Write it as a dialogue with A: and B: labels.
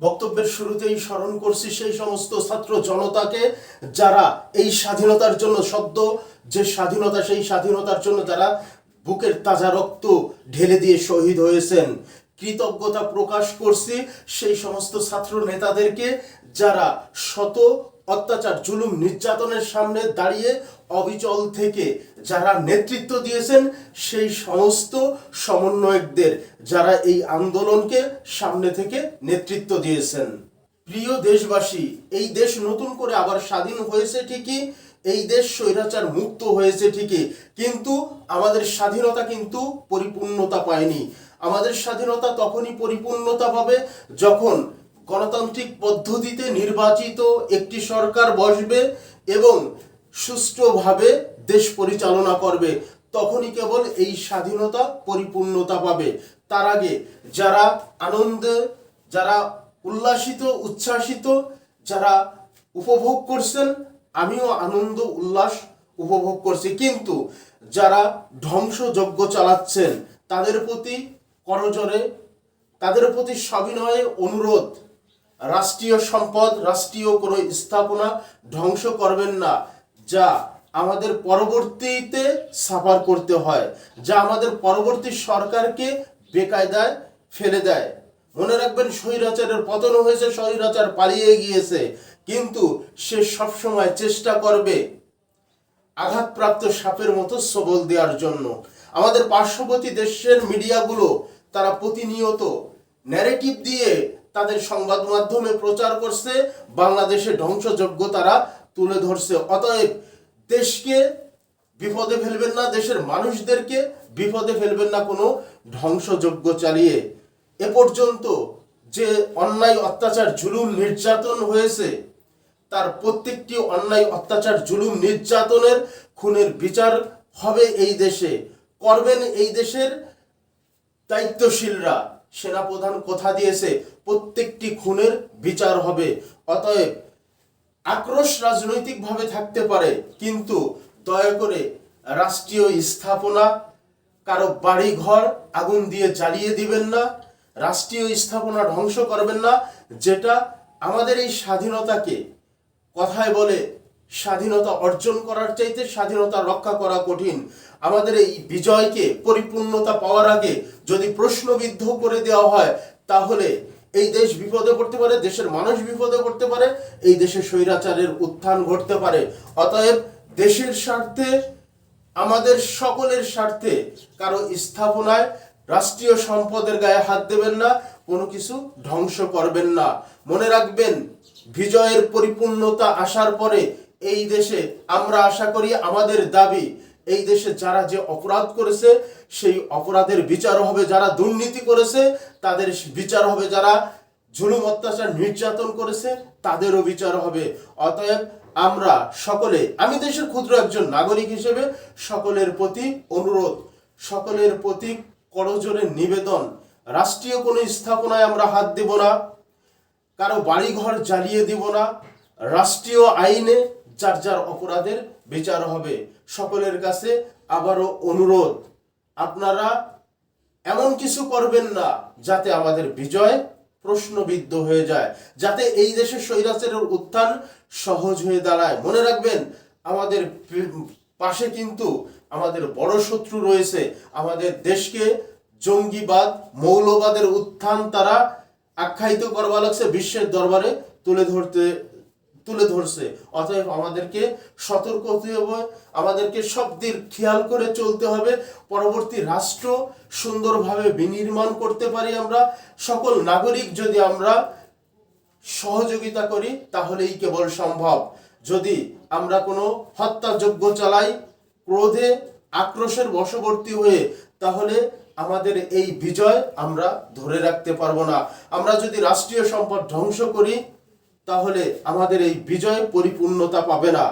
A: বক্তব্যের শুরুতেই স্মরণ করছি সেই সমস্ত ছাত্র জনতাকে যারা এই স্বাধীনতার জন্য সদ্য, যে স্বাধীনতা, সেই স্বাধীনতার জন্য যারা বুকের তাজা রক্ত ঢেলে দিয়ে শহীদ হয়েছেন। কৃতজ্ঞতা প্রকাশ করছি সেই সমস্ত ছাত্র নেতাদেরকে যারা শত অত্যাচার, জুলুম, নির্যাতনের সামনে দাঁড়িয়ে অবিচল থেকে যারা নেতৃত্ব দিয়েছেন, সেই সমস্ত সমন্বয়কদের যারা এই আন্দোলনকে সামনে থেকে নেতৃত্ব দিয়েছেন। প্রিয় দেশবাসী, এই দেশ নতুন করে আবার স্বাধীন হয়েছে ঠিকই, এই দেশ স্বৈরাচার মুক্ত হয়েছে ঠিকই, কিন্তু আমাদের স্বাধীনতা কিন্তু পরিপূর্ণতা পায়নি। আমাদের স্বাধীনতা তখনই পরিপূর্ণতা পাবে যখন গণতান্ত্রিক পদ্ধতিতে নির্বাচিত একটি সরকার বসবে এবং সুষ্ঠুভাবে দেশ পরিচালনা করবে, তখনই কেবল এই স্বাধীনতা পরিপূর্ণতা পাবে। তার আগে যারা আনন্দে, যারা উল্লাসিত, উচ্ছ্বাসিত, যারা উপভোগ করছেন, আমিও আনন্দ, উল্লাস উপভোগ করছি। কিন্তু যারা ধ্বংসযজ্ঞ চালাচ্ছেন, তাদের প্রতি করজোরে, তাদের প্রতি সবিনয়ে অনুরোধ রাষ্ট্রীয় সম্পদ, রাষ্ট্রীয় কোনো স্থাপনা ধ্বংস করবেন না, যা আমাদের পরবর্তীতে সাফার করতে হয়, যা আমাদের পরবর্তী সরকারকে বেকায়দায় ফেলে দেয়। মনে রাখবেন, স্বৈরাচারের পতন হয়েছে, স্বৈরাচার পালিয়ে গিয়েছে, কিন্তু সে সবসময় চেষ্টা করবে আঘাতপ্রাপ্ত সাপের মতো সবল দেওয়ার জন্য। আমাদের পার্শ্ববর্তী দেশের মিডিয়াগুলো, তারা প্রতিনিয়ত ন্যারেটিভ দিয়ে তাদের সংবাদ মাধ্যমে প্রচার করছে, বাংলাদেশে ধ্বংসযজ্ঞ তারা তুলে ধরছে। অতএব দেশকে বিপদে ফেলবেন না, দেশের মানুষদেরকে বিপদে ফেলবেন না কোনো ধ্বংসযজ্ঞ চালিয়ে। এ পর্যন্ত যে অন্যায় অত্যাচার, জুলুম, নির্যাতন হয়েছে, তার প্রত্যেকটি অন্যায় অত্যাচার, জুলুম, নির্যাতনের খুনের বিচার হবে এই দেশে। করবেন এই দেশের দায়িত্বশীলরা। সেনাপ্রধান কথা দিয়েছে, প্রত্যেকটি খুনের বিচার হবে। অতএব আক্রোশ রাজনৈতিকভাবে থাকতে পারে, কিন্তু দয়া করে রাষ্ট্রীয় স্থাপনা, কারও বাড়ি ঘর আগুন দিয়ে জ্বালিয়ে দিবেন না, রাষ্ট্রীয় স্থাপনা ধ্বংস করবেন না, যেটা আমাদের এই স্বাধীনতাকে কথায় বলে স্বাধীনতা অর্জন করার চাইতে স্বাধীনতা রক্ষা করা কঠিন। আমাদের এই বিজয়কে, পরিপূর্ণতা পাওয়ার আগে যদি প্রশ্নবিদ্ধ করে দেওয়া হয়, তাহলে এই দেশ বিপদে পড়তে পারে, দেশের মানুষ বিপদে পড়তে পারে, এই দেশে স্বৈরাচারের উত্থান ঘটতে পারে। অতএব দেশের স্বার্থে, আমাদের সকলের স্বার্থে কারও স্থাপনায় রাষ্ট্রীয় সম্পদের গায়ে হাত দেবেন না, কোনো কিছু ধ্বংস করবেন না। মনে রাখবেন, বিজয়ের পরিপূর্ণতা আসার পরে এই দেশে আমরা আশা করি আমাদের দাবি, এই দেশে যারা যে অপরাধ করেছে, সেই অপরাধের বিচার হবে যারা দুর্নীতি করেছে, তাদের বিচার হবে যারা ঝুলুম অত্যাচার, নির্যাতন করেছে, তাদেরও বিচার হবে। অতএব আমরা সকলে, আমি দেশের ক্ষুদ্র একজন নাগরিক হিসেবে সকলের প্রতি অনুরোধ, সকলের প্রতি করজোরে নিবেদন। রাষ্ট্রীয় কোনো স্থাপনায় আমরা হাত দেব না, কারও বাড়িঘর জ্বালিয়ে দিব না, রাষ্ট্রীয় আইনে যার যার অপরাধের বিচার হবে, সকলের কাছে আবারও অনুরোধ, আপনারা এমন কিছু করবেন না যাতে আমাদের বিজয় প্রশ্নবিদ্ধ হয়ে যায়, যাতে এই দেশের স্বৈরাচারের উত্থান সহজ হয়ে দাঁড়ায়। মনে রাখবেন, আমাদের পাশে কিন্তু আমাদের বড় শত্রু রয়েছে, আমাদের দেশকে জঙ্গিবাদ, মৌলবাদের উত্থান তারা আখ্যায়িত করবা লাগছে, বিশ্বের দরবারে তুলে ধরতে তুলে ধরছে। অতএব আমাদেরকে সতর্ক হতে হবে, আমাদেরকে সব দিক খেয়াল করে চলতে হবে। পরবর্তী রাষ্ট্র সুন্দরভাবে বিনির্মাণ করতে পারি আমরা। সকল নাগরিক যদি আমরা সহযোগিতা করি, তাহলেই কেবল সম্ভব। যদি আমরা কোনো হত্যাযজ্ঞ চালাই, ক্রোধে আক্রোশের বশবর্তী হয়ে, তাহলে আমাদের এই বিজয় আমরা ধরে রাখতে পারব না। আমরা যদি রাষ্ট্রীয় সম্পদ ধ্বংস করি তাহলে আমাদের এই বিজয় পরিপূর্ণতা পাবে না।